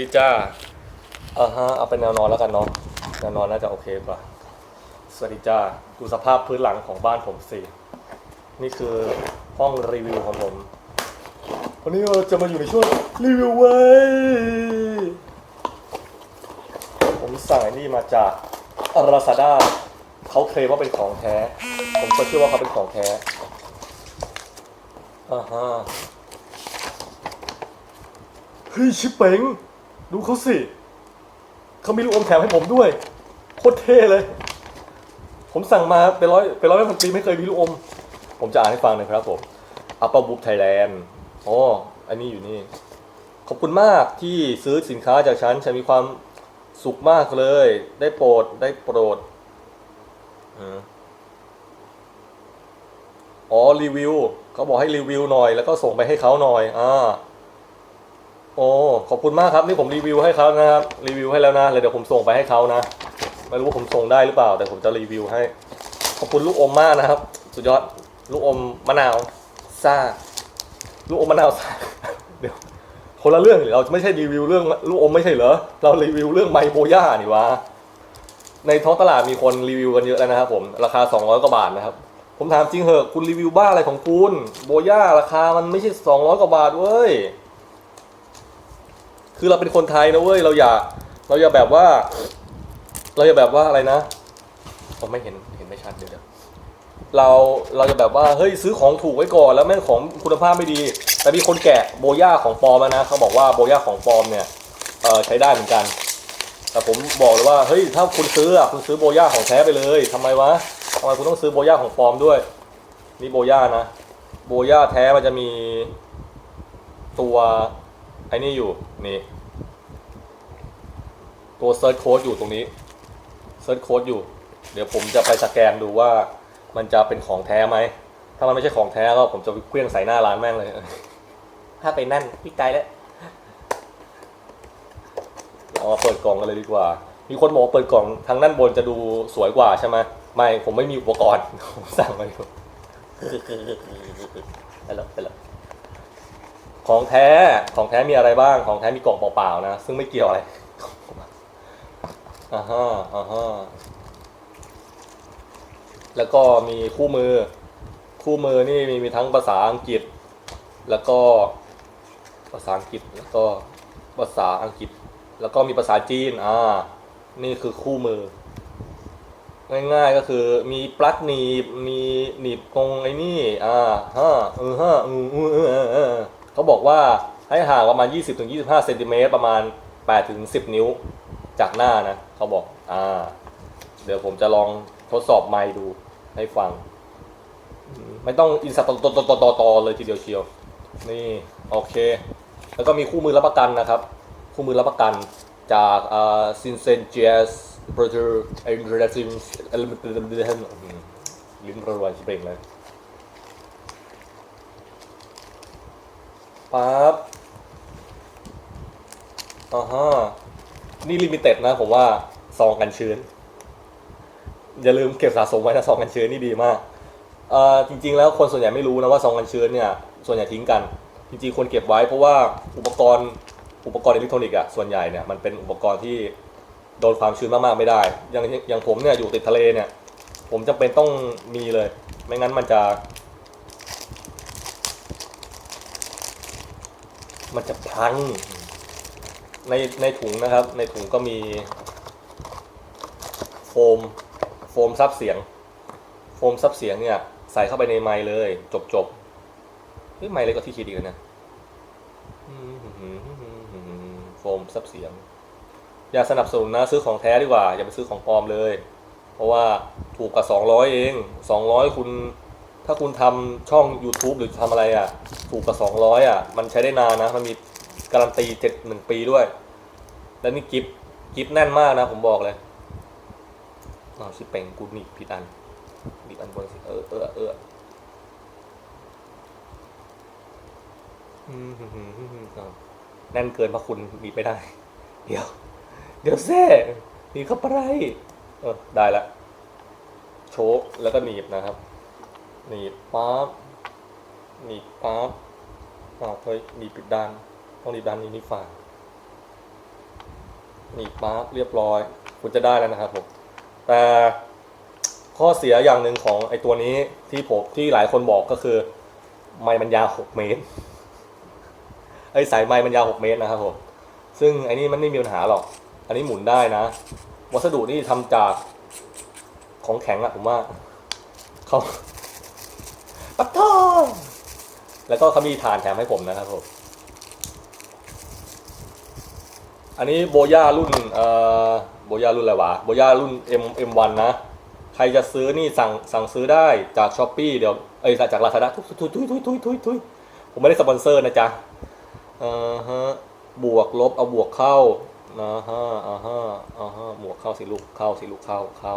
ดีจ้าอ่าฮะ เอาเป็นแนวนอนแล้วกันเนาะ แนวนอนน่าจะโอเคกว่า สวัสดีจ้า ดูสภาพพื้นหลังของบ้านผมสิ นี่คือห้องรีวิวของผม วันนี้เราจะมาอยู่ในช่วงรีวิวเว้ย ผมสั่งไอ้นี่มาจากราซาด้าเขาเคลมว่าเป็นของแท้ ผมก็เชื่อว่าเขาเป็นของแท้ อ่าฮะ เฮ้ยชิปเป๋ง ดูเขาสิเขามีลูกอมแถมให้ผมด้วย โคตรเท่เลย ผมสั่งมาเป็นร้อยเป็นร้อยพันปีไม่เคยมีลูกอม ผมจะอ่านให้ฟังหนะครับผมอัปเปอร์บุ๊ไทยแลนด์อ๋ออันนี้อยู่นี่ ขอบคุณมากที่ซื้อสินค้าจากฉัน ฉันมีความสุขมากเลย ได้โปรด ได้โปรดอ๋อรีวิวเขาบอกให้รีวิวหน่อย แล้วก็ส่งไปให้เขาหน่อย อ่า โอ้ขอบคุณมากครับนี่ผมรีวิวให้เขานะครับรีวิวให้แล้วนะแล้วเดี๋ยวผมส่งไปให้เขานะ ไม่รู้ว่าผมส่งได้หรือเปล่า แต่ผมจะรีวิวให้ ขอบคุณลูกอมมากนะครับ สุดยอดลูกอมมะนาวซ่าลูกอมมะนาวซ่าเดี๋ยวคนละเรื่องเราไม่ใช่รีวิวเรื่องลูกอมไม่ใช่เหรอเรารีวิวเรื่องไมโบย่านี่วะในท้องตลาดมีคนรีวิวกันเยอะแล้วนะครับผมราคา 200กว่าบาทนะครับผมถามจริงเหอะคุณรีวิวบ้าอะไรของคุณโบย่าราคามันไม่ใช่ 200กว่าบาทเว้ย คือเราเป็นคนไทยนะเว้ยเราอย่า เราอย่าแบบว่า เราอย่าแบบว่าอะไรนะผมไม่เห็นเห็นไม่ชัดเดี๋ยวเดี๋ยวเราเราจะแบบว่าเฮ้ยซื้อของถูกไว้ก่อนแล้วแม่งของคุณภาพไม่ดี แต่มีคนแกะโบย่าของปลอมมานะเขาบอกว่าโบย่าของปลอมเนี่ยเออใช้ได้เหมือนกัน แต่ผมบอกเลยว่าเฮ้ยถ้าคุณซื้ออะคุณซื้อโบย่าของแท้ไปเลยทำไมวะทำไมคุณต้องซื้อโบย่าของปลอมด้วยนี่โบย่านะโบย่าแท้มันจะมีตัว อ้นี่อยู่นี่ ตัวเซิร์ชโค้ดอยู่ตรงนี้เซิร์ชโค้ดอยู่ เดี๋ยวผมจะไปสแกนดูว่ามันจะเป็นของแท้ไหม ถ้ามันไม่ใช่ของแท้ก็ผมจะเคลื่องใส่หน้าร้านแม่งเลย ถ้าไปนั่นพี่ไกลแล้วเอามาเปิดกล่องกันเลยดีกว่า มีคนบอกเปิดกล่องทางด้านบนจะดูสวยกว่าใช่ไหมไม่ ผมไม่มีอุปกรณ์ ผมสั่งมาอยู่ไปแล้วไปแล้ว ของแท้ของแท้มีอะไรบ้าง ของแท้มีกล่องเปล่าๆนะ ซึ่งไม่เกี่ยวอะไรอ่าฮะอ่าฮะแล้วก็มีคู่มือ คู่มือนี่มีมีทั้งภาษาอังกฤษ แล้วก็ภาษาอังกฤษแล้วก็ภาษาอังกฤษ แล้วก็มีภาษาจีนอ่านี่คือคู่มือ ง่ายๆก็คือมีปลั๊กหนีบมีหนีบตรงไอ้นี่อ่าฮะเออฮะอือเออเออ เขาบอกว่าให้ห่างประมาณ 20-25เซนติเมตรประมาณ 8-10 นิ้วจากหน้านะเขาบอกอ่าเดี๋ยวผมจะลองทดสอบไมค์ดูให้ฟัง ไม่ต้องอินสตตตตตตเลยทีเดียวเชียว นี่โอเค แล้วก็มีคู่มือรับประกันนะครับ คู่มือรับประกันจากอ่าซินเซนเจสเบอร์เทอร์เอ็นเดซิมเอลิเมนต์ลิ้นระรวนชิเบงเลย ปั๊บอ่าฮะนี่ลิมิเต็ดนะผมว่าซองกันชื้น อย่าลืมเก็บสะสมไว้นะซองกันชื้นนี่ดีมากเอ่อจริง ๆ แล้วคนส่วนใหญ่ไม่รู้นะว่าซองกันชื้นเนี่ยส่วนใหญ่ทิ้งกัน จริงๆควรเก็บไว้เพราะว่าอุปกรณ์อุปกรณ์อิเล็กทรอนิกส์อะส่วนใหญ่เนี่ยมันเป็นอุปกรณ์ที่โดนความชื้นมากๆไม่ได้ อย่างอย่างผมเนี่ยอยู่ติดทะเลเนี่ย ผมจำเป็นต้องมีเลย ไม่งั้นมันจะ มันจะพัง ในในถุงนะครับ ในถุงก็มี โฟม โฟมซับเสียง โฟมซับเสียงเนี่ย ใส่เข้าไปในไมค์เลย จบจบเฮ้ยไมค์เล็กกว่าที่คิดอีกนะโฟมซับเสียง อย่าสนับสนุนนะซื้อของแท้ดีกว่า อย่าไปซื้อของปลอมเลย เพราะว่าถูกกว่า200เอง200คุณ ถ้าคุณทำช่อง YouTube หรือทำอะไรอะ ถูกกว่า200อะ มันใช้ได้นานนะ มันมีการันตีเจ็ดหนึ่งปีด้วย แล้วนี่กิฟกิฟแน่นมากนะ ผมบอกเลยอ๋อชิเป่งกูหนีบผิดอันหนีบอันบนสิเออเออเออแน่นเกินเพราะคุณหนีบไม่ได้ เดี๋ยว เดี๋ยวแซ่หนีเข้าไปได้เออได้ละ โชว์แล้วก็หนีบนะครับ หนีบปั๊บหนีบปั๊บอ้าวเฮ้ยหนีบผิดด้านต้องหนีบด้านนี้นี่ฝ่ามีมาร์กเรียบร้อย คุณจะได้แล้วนะครับผมแต่ข้อเสียอย่างหนึ่งของไอตัวนี้ที่ผมที่หลายคนบอกก็คือ ไมค์มันยาวหกเมตรไอสายไมค์มันยาวหกเมตรนะครับผมซึ่งไอ้นี่มันไม่มีปัญหาหรอก อันนี้หมุนได้นะ วัสดุนี่ทำจากของแข็งอะผมว่าเขา ปัดทองแล้วก็เขามีฐานแถมให้ผมนะครับผม อันนี้โบย่ารุ่นเอ่อโบย่ารุ่นอะไรวะ โบย่ารุ่น M M1 นะ ใครจะซื้อนี่สั่งสั่งซื้อได้จากช้อปปีเดี๋ยว เอ้ยจากลาซาด้าทุยทุยทุยทุยทุยทุยทุยผมไม่ได้สปอนเซอร์นะจ๊ะอ่าฮะ บวกลบเอาบวกเข้านะฮะอ่าฮะอ่าฮะบวกเข้าสิลูกเข้าสิลูกเข้าเข้า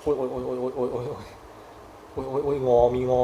โอ้ยโอ้ยโอ้ยโอ้ยโอ้ยโอ้ย โอ้ยโอ้ยงอมีงอ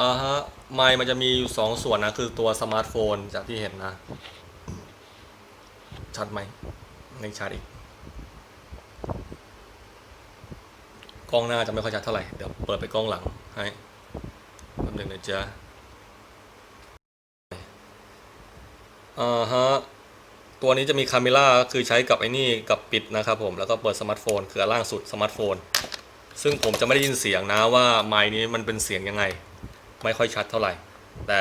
อ่าฮะไมค์มันจะมีอยู่สองส่วนนะ คือตัวสมาร์ทโฟนจากที่เห็นนะ ชัดไหมไม่ชัดอีก กล้องหน้าจะไม่ค่อยชัดเท่าไหร่ เดี๋ยวเปิดไปกล้องหลังให้แป๊บหนึงนะจ๊ะอ่าฮะตัวนี้จะมีคาเมล่าคือใช้กับไอ้นี่กับปิดนะครับผม แล้วก็เปิดสมาร์ทโฟน คืออันล่างสุดสมาร์ทโฟน ซึ่งผมจะไม่ได้ยินเสียงนะว่าไมค์นี้มันเป็นเสียงยังไง ไม่ค่อยชัดเท่าไหร่ แต่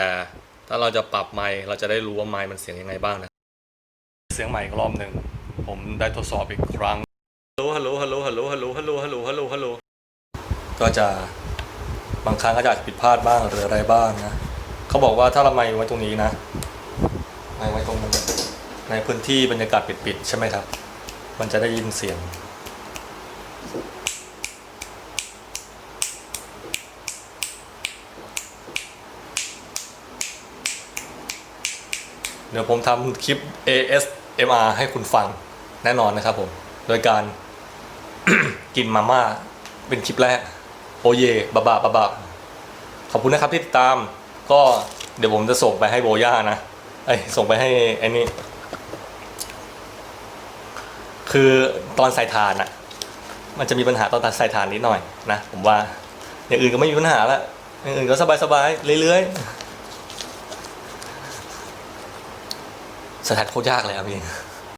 ถ้าเราจะปรับไมค์เราจะได้รู้ว่าไมค์มันเสียงยังไงบ้างนะ เสียงใหม่อีกรอบหนึ่งผมได้ทดสอบอีกครั้งฮัลโหลฮัลโหลฮัลโหลฮัลโหลฮัลโหลฮัลโหลฮัลโหลฮัลโหลก็จะบางครั้งก็จะอาจจะผิดพลาดบ้างหรืออะไรบ้างนะเขาบอกว่าถ้าเราไมค์ไว้ตรงนี้นะไมค์ไว้ตรงนี้ในพื้นที่บรรยากาศปิดๆใช่ไหมครับ มันจะได้ยินเสียง เดี๋ยวผมทำคลิป ASMR ให้คุณฟังแน่นอนนะครับผม โดยการ กินมาม่าเป็นคลิปแรก โอเยบะบะบะบะขอบคุณนะครับที่ติดตาม ก็เดี๋ยวผมจะส่งไปให้โบย่านะไอส่งไปให้ไอ้นี่คือตอนใส่ถ่านอะมันจะมีปัญหาตอนใส่ถ่านนิดหน่อยนะ ผมว่าอย่างอื่นก็ไม่มีปัญหาละอย่างอื่นก็สบายๆเรื่อยๆ สถานโคตรยากเลยครับพี่